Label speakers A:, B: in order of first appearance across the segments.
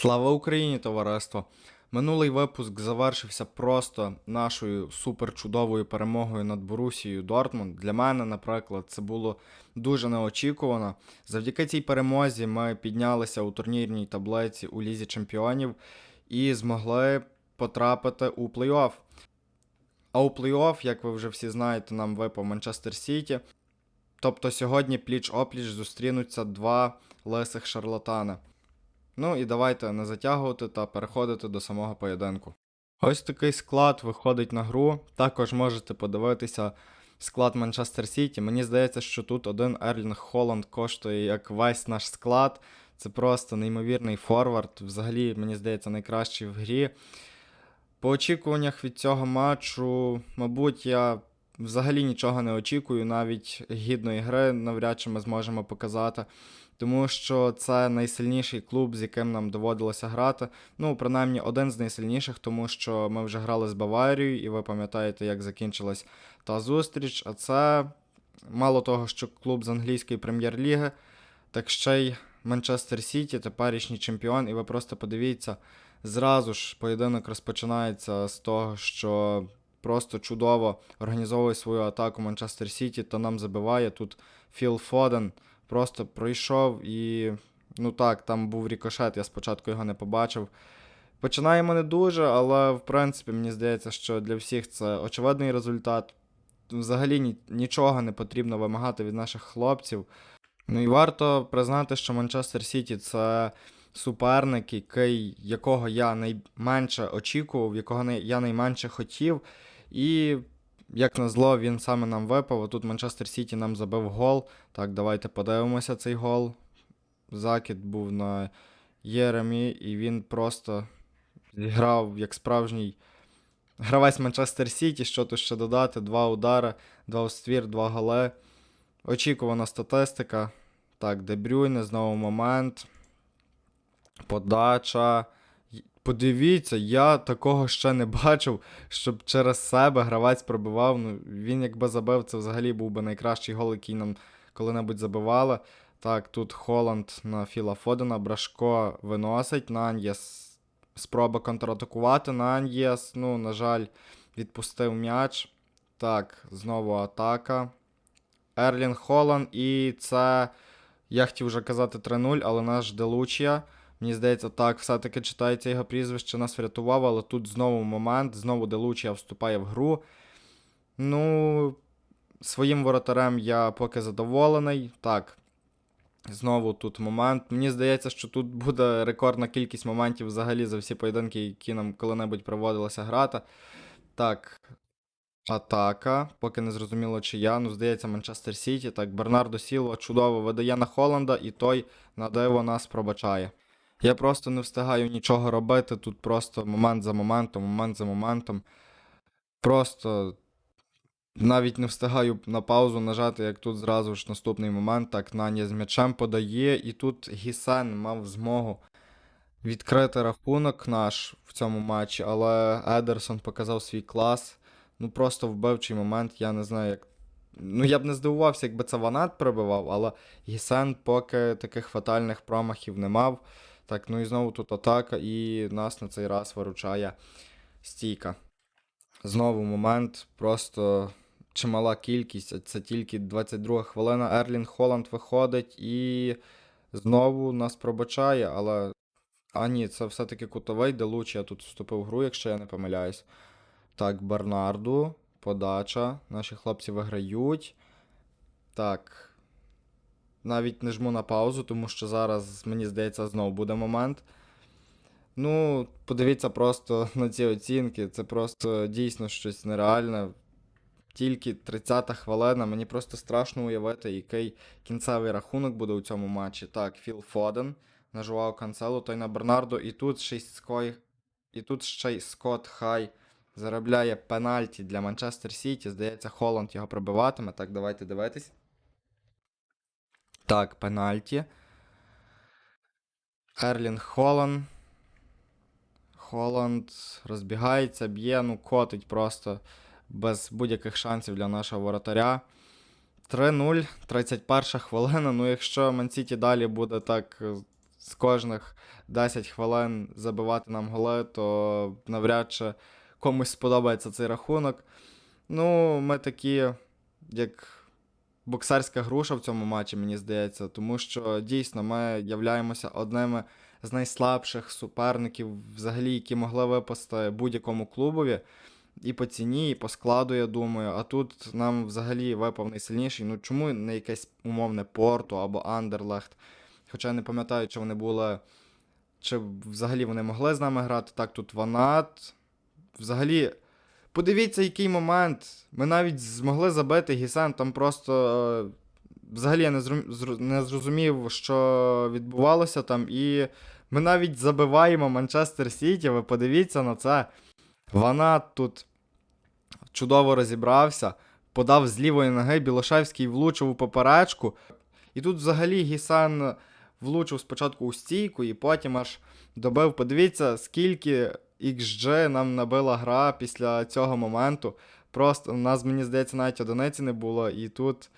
A: Слава Україні, товариство! Минулий випуск завершився просто нашою суперчудовою перемогою над Борусією Дортмунд. Для мене, наприклад, це було дуже неочікувано. Завдяки цій перемозі ми піднялися у турнірній таблиці у Лізі Чемпіонів і змогли потрапити у плей-офф. А у плей-офф, як ви вже всі знаєте, нам випав Манчестер Сіті. Тобто сьогодні пліч-опліч зустрінуться два лисих шарлатана. Ну і давайте не затягувати та переходити до самого поєдинку. Ось такий склад виходить на гру. Також можете подивитися склад Манчестер Сіті. Мені здається, що тут один Ерлінг Холланд коштує як весь наш склад. Це просто неймовірний форвард. Взагалі, мені здається, найкращий в грі. По очікуваннях від цього матчу, мабуть, я взагалі нічого не очікую, навіть гідної гри навряд чи ми зможемо показати. Тому що це найсильніший клуб, з яким нам доводилося грати. Ну, принаймні, один з найсильніших, тому що ми вже грали з Баварією, і ви пам'ятаєте, як закінчилась та зустріч. А це мало того, що клуб з англійської прем'єр-ліги, так ще й Манчестер Сіті, теперішній чемпіон, і ви просто подивіться, зразу ж поєдинок розпочинається з того, що просто чудово організовує свою атаку Манчестер Сіті та нам забиває тут Філ Фоден просто пройшов і. Ну так, там був рікошет, я спочатку його не побачив. Починаємо не дуже, але в принципі мені здається, що для всіх це очевидний результат. Взагалі нічого не потрібно вимагати від наших хлопців. Ну і варто признати, що Манчестер Сіті це суперник, який, якого я найменше очікував, якого я найменше хотів. І як назло, він саме нам випав. Тут Манчестер Сіті нам забив гол. Так, давайте подивимося цей гол. Закид був на Єремі, і він просто зіграв як справжній гравець Манчестер Сіті. Що тут ще додати? Два удари, два у ствір, два голи. Очікувана статистика. Так, Дебрюйне, знову момент. Подача. Подивіться, я такого ще не бачив, щоб через себе гравець пробивав. Ну, Він якби забив, це взагалі був би найкращий гол, який нам коли-небудь забивали. Так, тут Холланд на Філа Фодена, Брашко виносить на Ан'єс. Спроба контратакувати на Ан'єс. Ну, на жаль, відпустив м'яч. Так, знову атака. Ерлін Холланд. І це, я хотів вже казати 3-0, але наш Делучія. Мені здається, так, все-таки читається його прізвище, нас врятував, але тут знову момент, знову Делучія вступає в гру. Ну, своїм воротарем я поки задоволений. Так. Знову тут момент. Мені здається, що тут буде рекордна кількість моментів взагалі за всі поєдинки, які нам коли-небудь проводилося грати. Так. Атака. Поки не зрозуміло, чи я. Ну, здається, Манчестер Сіті. Так, Бернардо Сілва чудово видає на Холланда, і той на диво нас пробачає. Я просто не встигаю нічого робити. Тут просто момент за моментом, момент за моментом. Просто навіть не встигаю на паузу нажати, як тут зразу ж наступний момент. Так, Наня з м'ячем подає, і тут Гісен мав змогу відкрити рахунок наш в цьому матчі, але Едерсон показав свій клас. Ну, просто вбивчий момент, я не знаю, як. Ну, я б не здивувався, якби це Ванат прибивав, але Гісен поки таких фатальних промахів не мав. Так, ну і знову тут атака, і нас на цей раз виручає стійка. Знову момент, просто чимала кількість. Це тільки 22 хвилина. Ерлін Холланд виходить і знову нас пробачає, але. А, ні, це все-таки кутовий, де Лучія тут вступив в гру, якщо я не помиляюсь. Так, Бернарду, подача. Наші хлопці виграють. Так. Навіть не жму на паузу, тому що зараз, мені здається, знову буде момент. Ну, подивіться просто на ці оцінки. Це просто дійсно щось нереальне. Тільки 30-та хвилина. Мені просто страшно уявити, який кінцевий рахунок буде у цьому матчі. Так, Філ Фоден на Жуао Канцелу, той на Бернардо. І тут ще й Ской... І тут ще й Скотт Хай заробляє пенальті для Манчестер Сіті. Здається, Холланд його пробиватиме. Так, давайте дивитись. Так, пенальті. Ерлін Холланд. Холланд розбігається, б'є, ну, котить просто без будь-яких шансів для нашого воротаря. 3-0, 31 хвилина. Ну, якщо Мансіті далі буде так з кожних 10 хвилин забивати нам голи, то навряд чи комусь сподобається цей рахунок. Ну, ми такі, як боксерська груша в цьому матчі, мені здається, тому що дійсно ми являємося одними з найслабших суперників, взагалі, які могли випасти будь-якому клубові. І по ціні, і по складу, я думаю. А тут нам взагалі випав найсильніший. Ну чому не якесь умовне Порту або Андерлехт? Хоча я не пам'ятаю, чи вони були. Чи взагалі вони могли з нами грати. Так, тут Ванат. Взагалі, подивіться, який момент. Ми навіть змогли забити Гісен, там просто. е, Взагалі я не, зрозумів, що відбувалося там. І ми навіть забиваємо Манчестер Сіті. Ви подивіться на це. Ванат тут чудово розібрався, подав з лівої ноги, Білошевський влучив у поперечку. І тут взагалі Гісан влучив спочатку у стійку і потім аж добив. Подивіться, скільки XG нам набила гра після цього моменту. Просто у нас, мені здається, навіть одиниці не було. І тут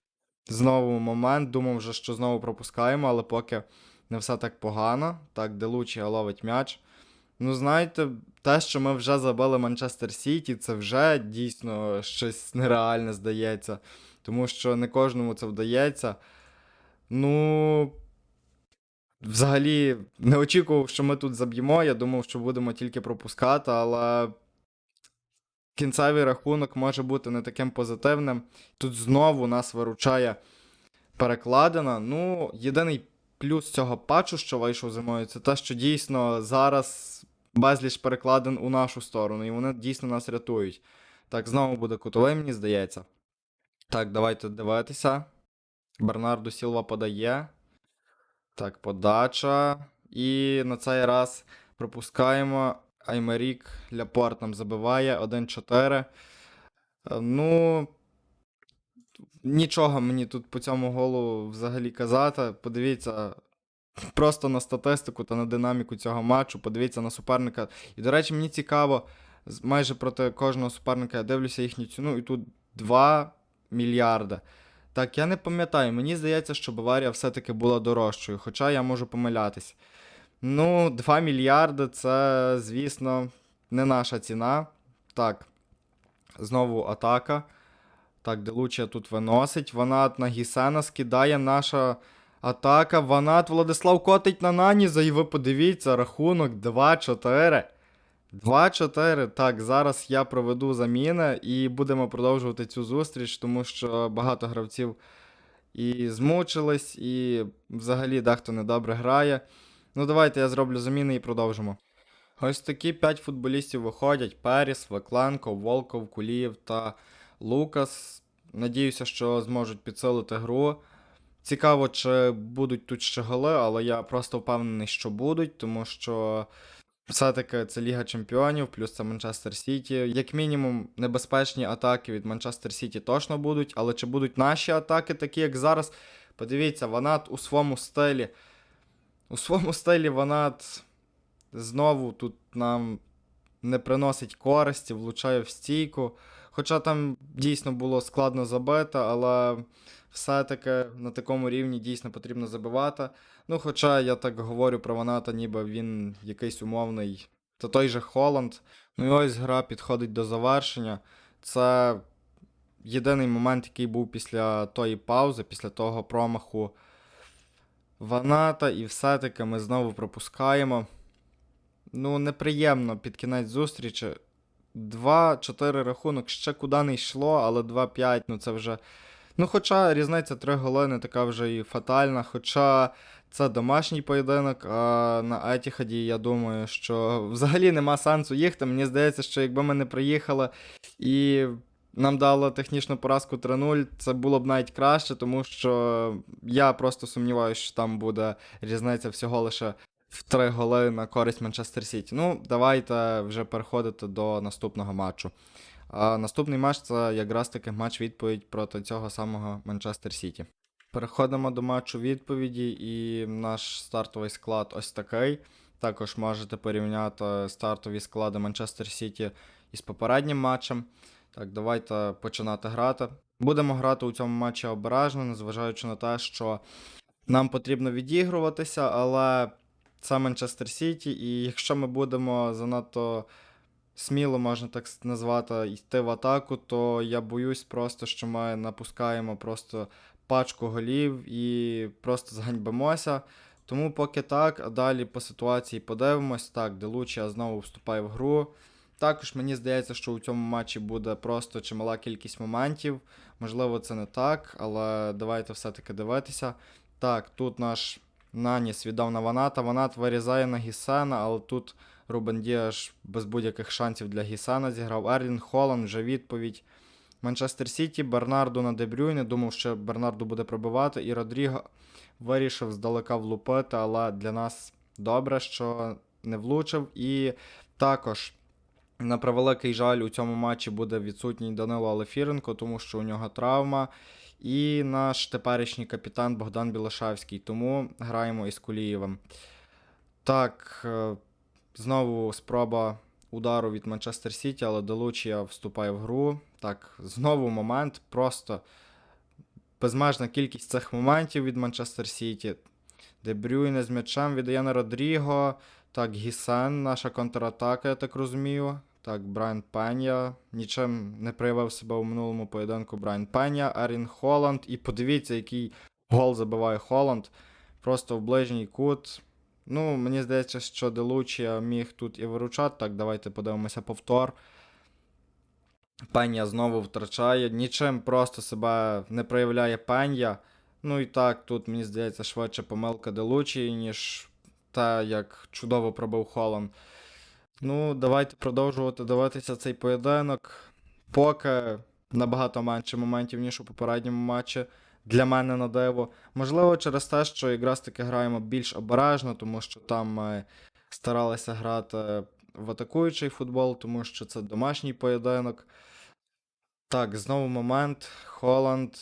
A: знову момент. Думав вже, що знову пропускаємо, але поки не все так погано. Так, Делучі ловить м'яч. Ну, знаєте, те, що ми вже забили Манчестер Сіті, це вже дійсно щось нереальне здається. Тому що не кожному це вдається. Ну. Взагалі, не очікував, що ми тут заб'ємо. Я думав, що будемо тільки пропускати, але кінцевий рахунок може бути не таким позитивним. Тут знову нас виручає перекладина. Ну, єдиний плюс цього патчу, що вийшов зимою, це те, що дійсно зараз безліч перекладин у нашу сторону, і вони дійсно нас рятують. Так, знову буде кутовий, мені здається. Так, давайте дивитися. Бернарду Сілва подає. Так, подача. І на цей раз пропускаємо. Аймерік Ляпорт нам забиває 1-4. Е, Ну. Нічого мені тут по цьому голу взагалі казати. Подивіться просто на статистику та на динаміку цього матчу. Подивіться на суперника. І, до речі, мені цікаво, майже проти кожного суперника я дивлюся їхню ціну, і тут 2 мільярда. Так, я не пам'ятаю, мені здається, що Баварія все-таки була дорожчою, хоча я можу помилятись. Ну, 2 мільярди це, звісно, не наша ціна. Так, знову атака. Так, Делучія тут виносить. Ванат на Гісена скидає наша атака. Ванат Владислав котить на Наніза, і ви подивіться, рахунок 2-4. 2-4. Так, зараз я проведу заміни і будемо продовжувати цю зустріч, тому що багато гравців і змучились, і взагалі дехто недобре грає. Ну, давайте я зроблю заміни і продовжимо. Ось такі 5 футболістів виходять: Періс, Векленко, Волков, Кулієв та Лукас. Надіюся, що зможуть підсилити гру. Цікаво, чи будуть тут ще голи, але я просто впевнений, що будуть, тому що все-таки це Ліга Чемпіонів, плюс це Манчестер Сіті. Як мінімум, небезпечні атаки від Манчестер Сіті точно будуть, але чи будуть наші атаки, такі як зараз? Подивіться, Ванат у своєму стилі. У своєму стилі Ванат знову тут нам не приносить користі, влучає в стійку. Хоча там дійсно було складно забити, але все-таки на такому рівні дійсно потрібно забивати. Ну, хоча я так говорю про Ваната, ніби він якийсь умовний. Та той же Холланд. Ну і ось гра підходить до завершення. Це єдиний момент, який був після тої паузи, після того промаху Ваната, і все-таки ми знову пропускаємо. Ну, неприємно під кінець зустрічі. 2-4 рахунок ще куди не йшло, але 2-5, ну це вже. Ну, хоча різниця 3 голи не така вже і фатальна. Хоча це домашній поєдинок, а на Етіхаді я думаю, що взагалі нема сенсу їхати. Мені здається, що якби ми не приїхали і нам дали технічну поразку 3-0, це було б навіть краще, тому що я просто сумніваюся, що там буде різниця всього лише в 3 голи на користь Манчестер Сіті. Ну, давайте вже переходити до наступного матчу. А наступний матч це якраз таки матч відповідь проти цього самого Манчестер Сіті. Переходимо до матчу відповіді, і наш стартовий склад ось такий. Також можете порівняти стартові склади Манчестер Сіті із попереднім матчем. Так, давайте починати грати. Будемо грати у цьому матчі обережно, незважаючи на те, що нам потрібно відігруватися, але це Манчестер Сіті, і якщо ми будемо занадто сміло, можна так назвати, йти в атаку, то я боюсь просто, що ми напускаємо просто пачку голів і просто зганьбимося. Тому поки так, а далі по ситуації подивимось. Так, Делучія знову вступає в гру. Також мені здається, що у цьому матчі буде просто чимала кількість моментів. Можливо, це не так, але давайте все-таки дивитися. Так, тут наш Наніс віддав на Ваната. Ванат вирізає на Гісена, але тут Рубен Діаш без будь-яких шансів для Гісена зіграв. Ерлін Холланд вже відповідь. Манчестер Сіті, Бернарду на Дебрюйне. Думав, що Бернарду буде пробивати. І Родріго вирішив здалека влупити, але для нас добре, що не влучив. І також, на превеликий жаль, у цьому матчі буде відсутній Данило Алефіренко, тому що у нього травма. І наш теперішній капітан Богдан Білошавський. Тому граємо із Кулієвим. Так, е, знову спроба удару від Манчестер Сіті, але Делучія вступає в гру. Так, знову момент. Просто безмежна кількість цих моментів від Манчестер Сіті. Де Брюйне з м'ячем віддає на Родріго. Так, Гісен, наша контратака, я так розумію. Так, Брайан Пеня. Нічим не проявив себе у минулому поєдинку Брайан Пеня, Ерін Холланд. І подивіться, який гол забиває Холланд. Просто в ближній кут. Ну, мені здається, що Делучія міг тут і виручати. Так, давайте подивимося повтор. Пеня знову втрачає. Нічим просто себе не проявляє Пеня. Ну і так, тут, мені здається, швидше помилка Делучії, ніж та, як чудово пробив Холланд. Ну, давайте продовжувати дивитися цей поєдинок. Поки набагато менше моментів, ніж у попередньому матчі. Для мене на диво. Можливо, через те, що якраз таки граємо більш обережно, тому що там ми старалися грати в атакуючий футбол, тому що це домашній поєдинок. Так, знову момент. Холланд.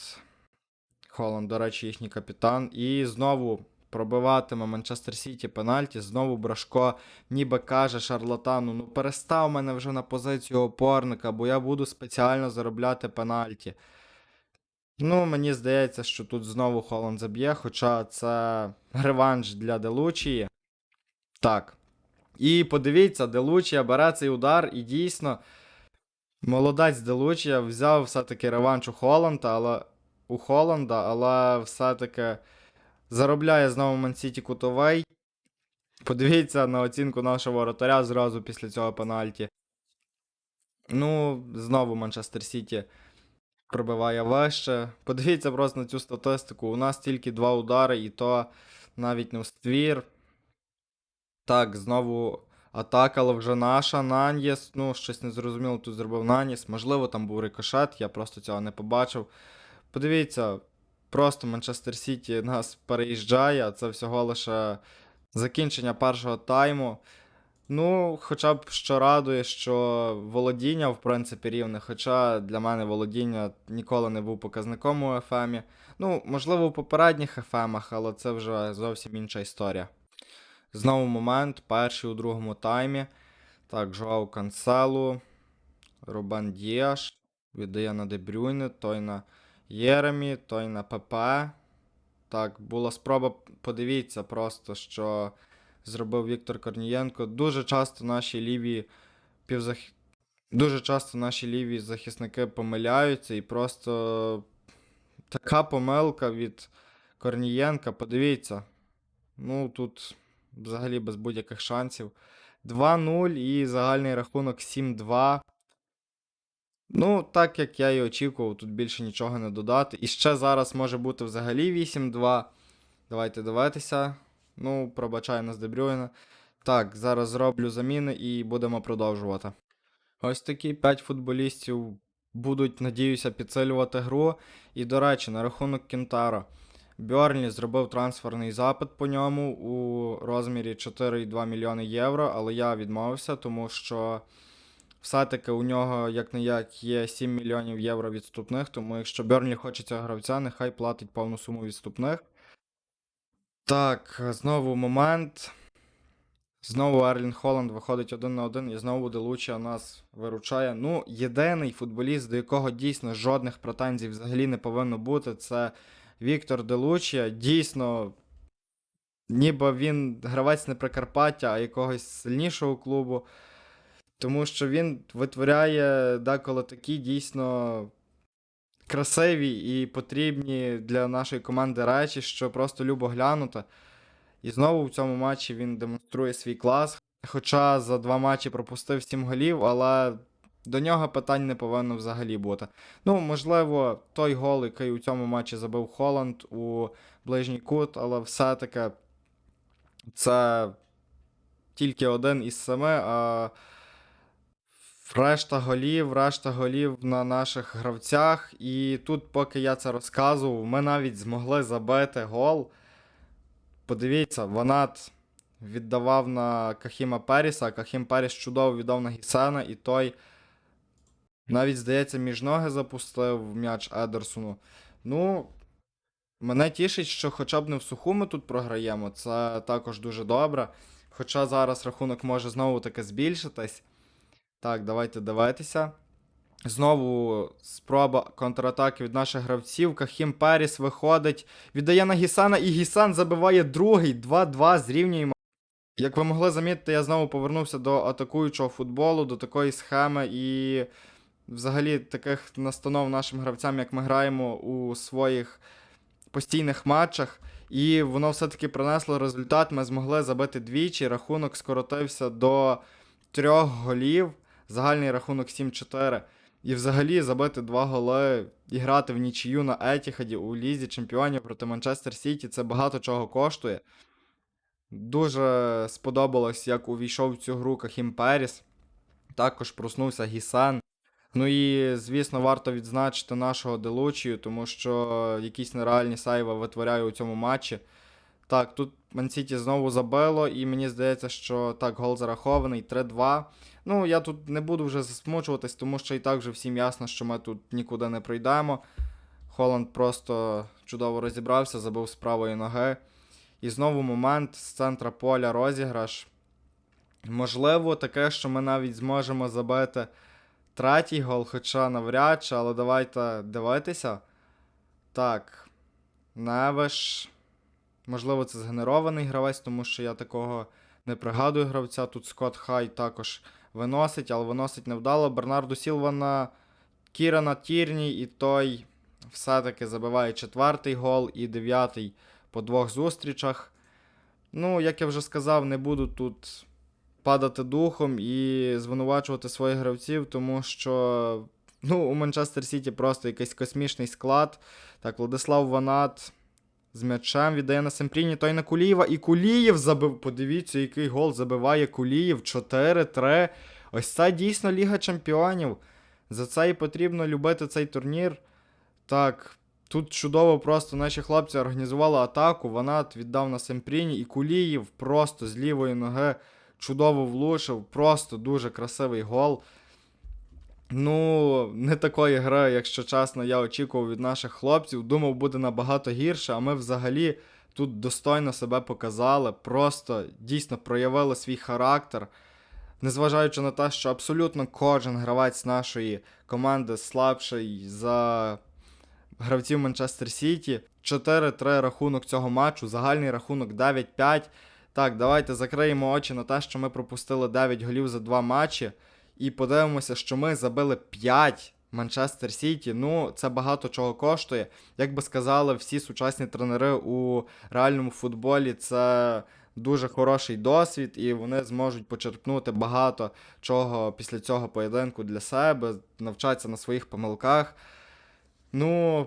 A: Холланд, до речі, їхній капітан. І знову пробиватиме Манчестер Сіті пенальті. Знову Брашко ніби каже шарлатану: ну перестав мене вже на позицію опорника, бо я буду спеціально заробляти пенальті. Ну, мені здається, що тут знову Холланд заб'є, хоча це реванш для Делучії. Так. І подивіться, Делучія бере цей удар, і дійсно, молодець Делучія взяв все-таки реванш у Холланда, але у Холланда, але все-таки заробляє знову Мансіті кутовий. Подивіться на оцінку нашого воротаря зразу після цього пенальті. Ну, знову Манчестер Сіті пробиває вище. Подивіться просто на цю статистику. У нас тільки два удари, і то навіть не в ствір. Так, знову атака, але вже наша. Наньєс. Ну, щось незрозуміло тут зробив Наньєс. Можливо, там був рикошет, я просто цього не побачив. Подивіться, просто Манчестер Сіті нас переїжджає, це всього лише закінчення першого тайму. Ну, хоча б що радує, що володіння, в принципі, рівне. Хоча для мене володіння ніколи не був показником у FM. Ну, можливо, у попередніх FM, але це вже зовсім інша історія. Знову момент, перший у другому таймі. Так, Жоау Канселу, Рубен Діаш, віддає на Дебрюйне, той на Єремі, той на ПП. Так, була спроба, подивіться просто, що зробив Віктор Корнієнко. Дуже часто наші ліві півзах... Дуже часто наші ліві захисники помиляються і просто така помилка від Корнієнка. Подивіться. Ну, тут взагалі без будь-яких шансів. 2-0 і загальний рахунок 7-2. Ну, так як я і очікував, тут більше нічого не додати. І ще зараз може бути взагалі 8-2. Давайте дивитися. Ну, пробачаю нас Дебрюйна. Так, зараз зроблю заміни і будемо продовжувати. Ось такі 5 футболістів будуть, надіюся, підсилювати гру. І, до речі, на рахунок Кентаро. Бьорнлі зробив трансферний запит по ньому у розмірі 4,2 мільйони євро, але я відмовився, тому що все-таки у нього як не як є 7 мільйонів євро відступних, тому якщо Бьорнлі хоче цього гравця, нехай платить повну суму відступних. Так, знову момент. Знову Ерлін Холланд виходить один на один, і знову Делучія нас виручає. Ну, єдиний футболіст, до якого дійсно жодних претензій взагалі не повинно бути, це Віктор Делучія. Дійсно, ніби він гравець не Прикарпаття, а якогось сильнішого клубу. Тому що він витворяє деколи такі дійсно красиві і потрібні для нашої команди речі, що просто любо глянути. І знову в цьому матчі він демонструє свій клас. Хоча за два матчі пропустив 7 голів, але до нього питань не повинно взагалі бути. Ну, можливо, той гол, який у цьому матчі забив Холланд у ближній кут, але все-таки це тільки один із семи, а решта голів, решта голів на наших гравцях. І тут, поки я це розказував, ми навіть змогли забити гол. Подивіться, Ванат віддавав на Кахіма Періса, а Кахім Періс чудово віддав на Гісена, і той навіть, здається, між ноги запустив м'яч Едерсону. Ну, мене тішить, що хоча б не в суху ми тут програємо. Це також дуже добре. Хоча зараз рахунок може знову таки збільшитись. Так, давайте дивитися. Знову спроба контратаки від наших гравців. Кахім Періс виходить, віддає на Гісана, і Гісан забиває другий. 2-2 зрівнюємо. Як ви могли замітити, я знову повернувся до атакуючого футболу, до такої схеми і взагалі таких настанов нашим гравцям, як ми граємо у своїх постійних матчах. І воно все-таки принесло результат. Ми змогли забити двічі. Рахунок скоротився до трьох голів. Загальний рахунок 7-4. І взагалі забити два голи і грати в нічию на Етіхаді у Лізі Чемпіонів проти Манчестер Сіті це багато чого коштує. Дуже сподобалось, як увійшов в цю гру Кахім Періс. Також проснувся Гісан. Ну і, звісно, варто відзначити нашого Делучію, тому що якісь нереальні сайви витворяє у цьому матчі. Так, тут Мансіті знову забило, і мені здається, що так, гол зарахований 3-2. Ну, я тут не буду вже засмучуватись, тому що і так вже всім ясно, що ми тут нікуди не пройдемо. Холланд просто чудово розібрався, забив з правої ноги. І знову момент з центра поля розіграш. Можливо, таке, що ми навіть зможемо забити третій гол, хоча навряд чи, але давайте дивитися. Так. Невиш. Можливо, це згенерований гравець, тому що я такого не пригадую гравця. Тут Скотт Хай також виносить, але виносить невдало. Бернарду Сілва на Кірана Тірні, і той все-таки забиває четвертий гол і дев'ятий по двох зустрічах. Ну, як я вже сказав, не буду тут падати духом і звинувачувати своїх гравців, тому що ну, у Манчестер Сіті просто якийсь космічний склад. Так, Владислав Ванат з м'ячем віддає на Семпріні, той на Кулієва. І Кулієв забив. Подивіться, який гол забиває Кулієв. 4-3. Ось це дійсно Ліга Чемпіонів. За це і потрібно любити цей турнір. Так, тут чудово просто наші хлопці організували атаку. Ванат віддав на Семпріні, і Кулієв просто з лівої ноги чудово влучив. Просто дуже красивий гол. Ну, не такої гри, якщо чесно, я очікував від наших хлопців. Думав, буде набагато гірше, а ми взагалі тут достойно себе показали, просто дійсно проявили свій характер. Незважаючи на те, що абсолютно кожен гравець нашої команди слабший за гравців Манчестер Сіті. 4-3 рахунок цього матчу, загальний рахунок 9-5. Так, давайте закриємо очі на те, що ми пропустили 9 голів за 2 матчі. І подивимося, що ми забили 5 Манчестер Сіті. Ну, це багато чого коштує. Як би сказали, всі сучасні тренери у реальному футболі це дуже хороший досвід, і вони зможуть почерпнути багато чого після цього поєдинку для себе, навчатися на своїх помилках. Ну.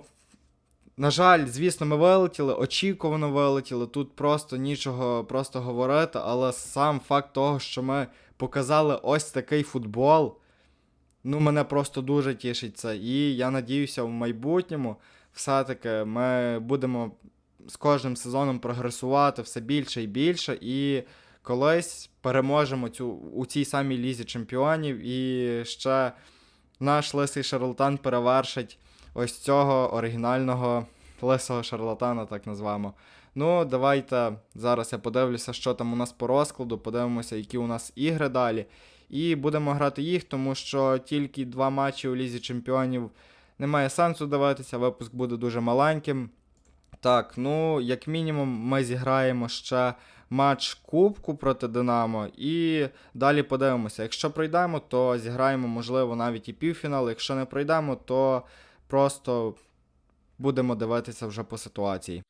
A: На жаль, звісно, ми вилетіли, очікувано вилетіли. Тут просто нічого просто говорити, але сам факт того, що ми показали ось такий футбол, ну, мене просто дуже тішить це. І я надіюся, в майбутньому все-таки ми будемо з кожним сезоном прогресувати все більше і більше, і колись переможемо цю, у цій самій лізі чемпіонів, і ще наш лисий шарлатан перевершить ось цього оригінального лисого шарлатана, так назвемо. Ну, давайте зараз я подивлюся, що там у нас по розкладу, подивимося, які у нас ігри далі. І будемо грати їх, тому що тільки два матчі у Лізі Чемпіонів немає сенсу дивитися, випуск буде дуже маленьким. Так, ну, як мінімум, ми зіграємо ще матч Кубку проти Динамо і далі подивимося. Якщо пройдемо, то зіграємо, можливо, навіть і півфінал. Якщо не пройдемо, то просто будемо дивитися вже по ситуації.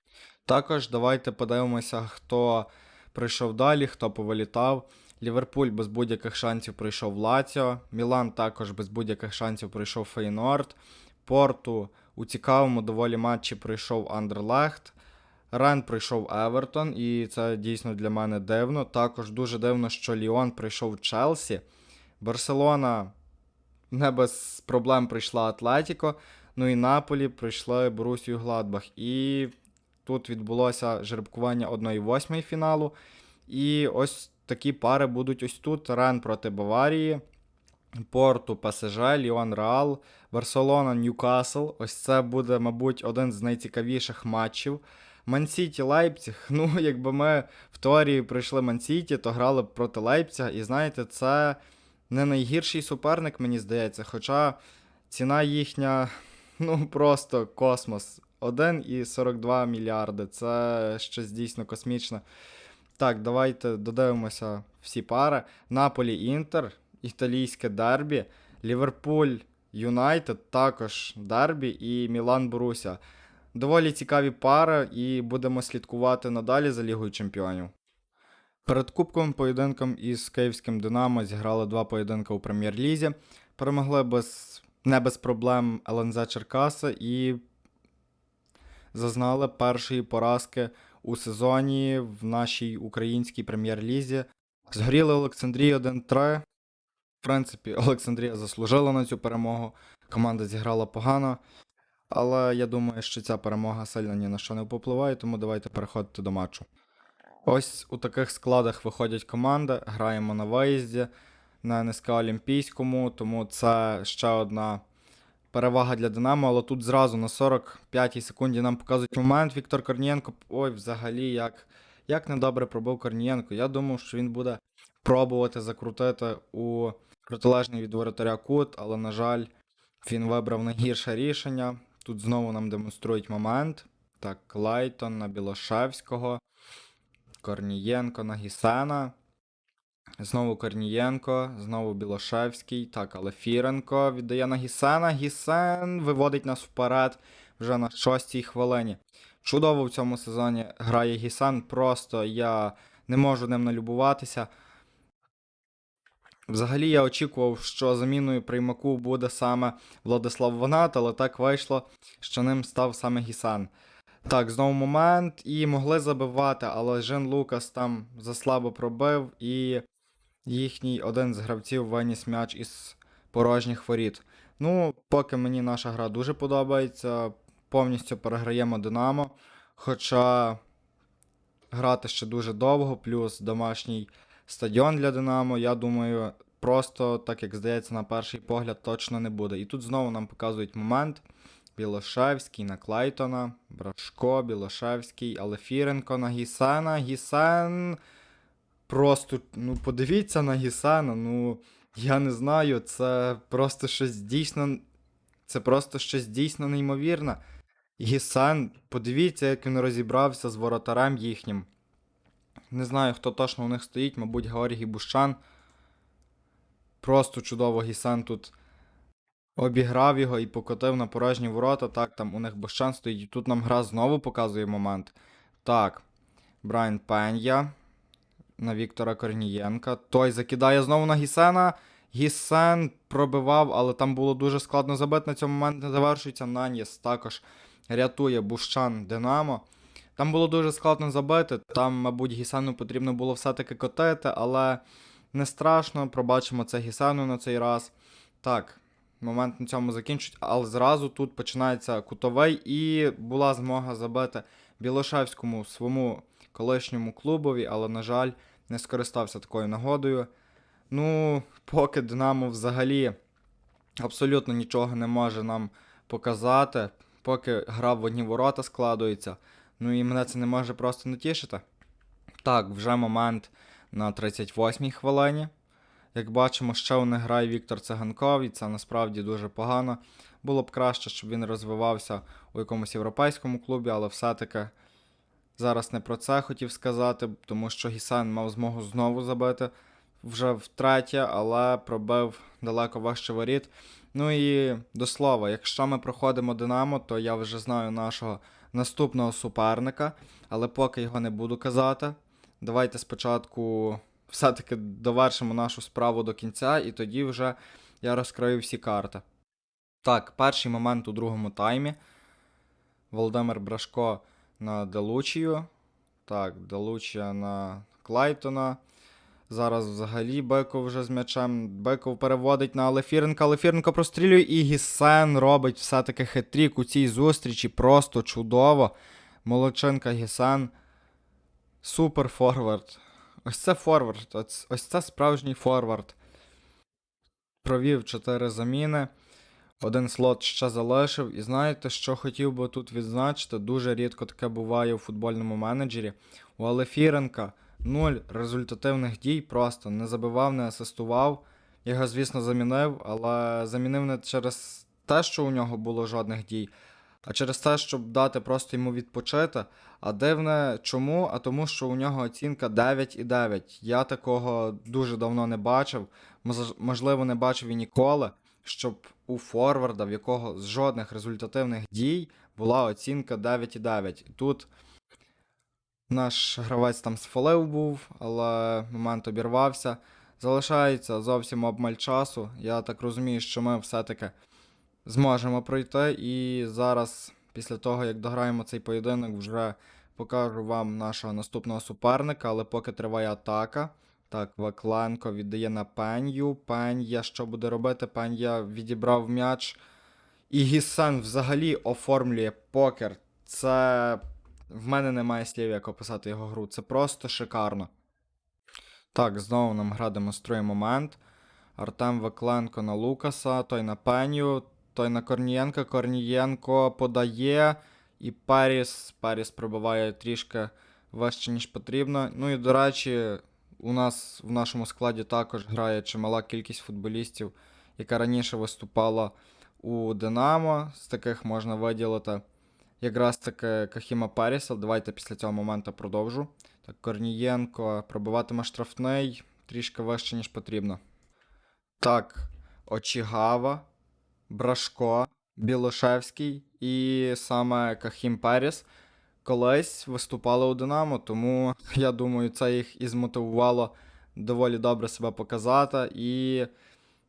A: Також давайте подивимося, хто прийшов далі, хто повилітав. Ліверпуль без будь-яких шансів пройшов Лаціо. Мілан також без будь-яких шансів пройшов Фейнорд. Порту у цікавому доволі матчі пройшов Андерлехт. Рен пройшов Евертон, і це дійсно для мене дивно. Також дуже дивно, що Ліон прийшов Челсі. Барселона не без проблем прийшла Атлетіко. Ну і Наполі пройшли Борусію Гладбах. І тут відбулося жеребкування 1-8 фіналу. І ось такі пари будуть ось тут: Рен проти Баварії, Порту, ПСЖ, Ліон Реал, Барселона, Ньюкасл. Ось це буде, мабуть, один з найцікавіших матчів. Мансіті Лейпціг. Ну, якби ми в теорії пройшли Мансіті, то грали б проти Лейпціга. І знаєте, це не найгірший суперник, мені здається. Хоча ціна їхня, ну просто космос. 1,42 мільярди. Це щось дійсно космічне. Так, давайте додивимося всі пари. Наполі Інтер, італійське дербі, Ліверпуль Юнайтед, також дербі і Мілан Боруся. Доволі цікаві пари, і будемо слідкувати надалі за Лігою Чемпіонів. Перед кубковим поєдинком із київським Динамо зіграли два поєдинки у прем'єр-лізі. Перемогли без, не без проблем ЛНЗ Черкаси і зазнали першої поразки у сезоні в нашій українській прем'єр-лізі. Згоріли Олександрія 1-3. В принципі, Олександрія заслужила на цю перемогу. Команда зіграла погано. Але я думаю, що ця перемога сильно ні на що не попливає, тому давайте переходити до матчу. Ось у таких складах виходять команди, граємо на виїзді на НСК Олімпійському, тому це ще одна перевага для Динамо, але тут зразу на 45-й секунді нам показують момент. Віктор Корнієнко. Ой, взагалі, як, як недобре пробив Корнієнко. Я думав, що він буде пробувати закрутити у протилежний від воротаря кут, але, на жаль, він вибрав найгірше рішення. Тут знову нам демонструють момент. Так, Клайтон на Білошевського. Корнієнко на Гісена. Знову Корнієнко, знову Білошевський. Так, але Фіренко віддає на Гісена. Гісен виводить нас вперед вже на шостій хвилині. Чудово в цьому сезоні грає Гісен. Просто я не можу ним налюбуватися. Взагалі я очікував, що заміною приймаку буде саме Владислав Ванат, але так вийшло, що ним став саме Гісан. Так, знову момент, і могли забивати, але Жен Лукас там заслабо пробив, і їхній один з гравців виніс м'яч із порожніх воріт. Ну, поки мені наша гра дуже подобається, повністю переграємо Динамо. Хоча грати ще дуже довго, плюс домашній стадіон для Динамо, я думаю, просто, так як здається, на перший погляд точно не буде. І тут знову нам показують момент. Білошевський на Клайтона, Брашко, Білошевський, але Фіренко на Гісена. Гісен. Просто, ну, подивіться на Гісена. Ну, я не знаю, це просто щось дійсно. Це просто щось дійсно неймовірне. Гісен, подивіться, як він розібрався з воротарем їхнім. Не знаю, хто точно у них стоїть, мабуть, Георгій Бущан. Просто чудово Гісен тут обіграв його і покотив на порожні ворота. Так, там у них Бущан стоїть. І тут нам гра знову показує момент. Так, Брайан Пен'я на Віктора Корнієнка. Той закидає знову на Гісена. Гісен пробивав, але там було дуже складно забити. На цьому момент не завершується. Нанєс також рятує Бущан Динамо. Там було дуже складно забити. Там, мабуть, Гісену потрібно було все-таки котити, але не страшно. Пробачимо це Гісену на цей раз. Так, момент на цьому закінчують, але зразу тут починається кутовий, і була змога забити Білошевському своєму колишньому клубові, але, на жаль, не скористався такою нагодою. Ну, поки Динамо взагалі абсолютно нічого не може нам показати, поки гра в одні ворота складується. Ну і мене це не може просто не тішити. Так, вже момент на 38-й хвилині. Як бачимо, ще у них грає Віктор Циганков, і це насправді дуже погано. Було б краще, щоб він розвивався у якомусь європейському клубі, але все-таки зараз не про це хотів сказати, тому що Гісан мав змогу знову забити вже втретє, але пробив далеко вище воріт. Ну і до слова, якщо ми проходимо Динамо, то я вже знаю нашого наступного суперника, але поки його не буду казати. Давайте спочатку все-таки довершимо нашу справу до кінця, і тоді вже я розкрию всі карти. Так, перший момент у другому таймі. Володимир Брашко на Делучію. Так, Делучія на Клайтона. Зараз взагалі Беков вже з м'ячем. Беков переводить на Алефіренка. Алефіренко прострілює, і Гісен робить все-таки хитрік у цій зустрічі. Просто чудово. Молодчинка Гісен. Супер форвард. Ось це форвард. Ось, ось це справжній форвард. Провів 4 заміни. Один слот ще залишив. І знаєте, що хотів би тут відзначити? Дуже рідко таке буває у футбольному менеджері. У Алефіренка нуль результативних дій, просто не забивав, не асистував. Його, звісно, замінив, але замінив не через те, що у нього було жодних дій, а через те, щоб дати просто йому відпочити. А дивне чому? А тому, що у нього оцінка 9,9. Я такого дуже давно не бачив. Можливо, не бачив і ніколи, щоб у форварда, в якого з жодних результативних дій була оцінка 9,9. І тут наш гравець там сфалив був, але момент обірвався. Залишається зовсім обмаль часу. Я так розумію, що ми все-таки зможемо пройти. І зараз, після того, як дограємо цей поєдинок, вже покажу вам нашого наступного суперника, але поки триває атака. Так, Вакленко віддає на Пенью. Пен'я що буде робити? Пен'я відібрав м'яч. І Гіссен взагалі оформлює покер. Це. В мене немає слів, як описати його гру. Це просто шикарно. Так, знову нам гра демонструє момент. Артем Вакленко на Лукаса, той на Пеню, той на Корнієнка. Корнієнко подає. І Періс. Періс пробиває трішки вище, ніж потрібно. Ну і до речі, у нас в нашому складі також грає чимала кількість футболістів, яка раніше виступала у Динамо. З таких можна виділити якраз таки Кахіма Періса. Давайте після цього моменту продовжу. Так, Корнієнко пробиватиме штрафний трішки вище, ніж потрібно. Так, Очігава, Брашко, Білошевський і саме Кахім Періс колись виступали у Динамо, тому я думаю, це їх і змотивувало доволі добре себе показати. І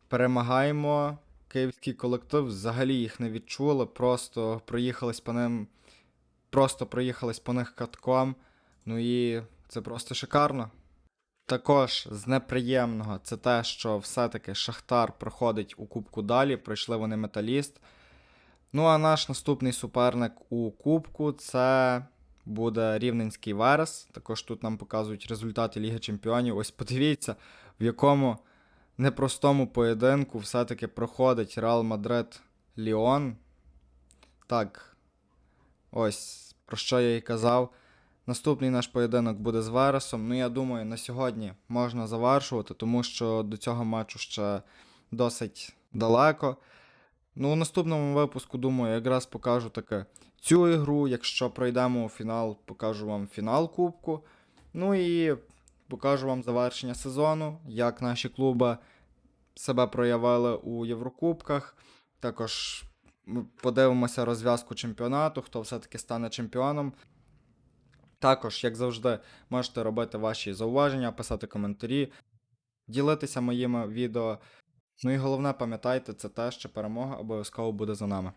A: перемагаємо. Київський колектив взагалі їх не відчули, просто проїхались по ним, просто проїхались по них катком. Ну і це просто шикарно. Також з неприємного це те, що все-таки Шахтар проходить у Кубку далі, пройшли вони металіст. Ну а наш наступний суперник у Кубку це буде Рівненський Верес. Також тут нам показують результати Ліги Чемпіонів. Ось подивіться, в якому непростому поєдинку все-таки проходить Реал Мадрид Ліон. Так, ось про що я і казав. Наступний наш поєдинок буде з Вересом. Ну, я думаю, на сьогодні можна завершувати, тому що до цього матчу ще досить далеко. Ну, у наступному випуску, думаю, якраз покажу таке цю ігру. Якщо пройдемо у фінал, покажу вам фінал Кубку. Ну і покажу вам завершення сезону, як наші клуби себе проявили у Єврокубках. Також подивимося розв'язку чемпіонату, хто все-таки стане чемпіоном. Також, як завжди, можете робити ваші зауваження, писати коментарі, ділитися моїми відео. Ну і головне, пам'ятайте, це те, що перемога обов'язково буде за нами.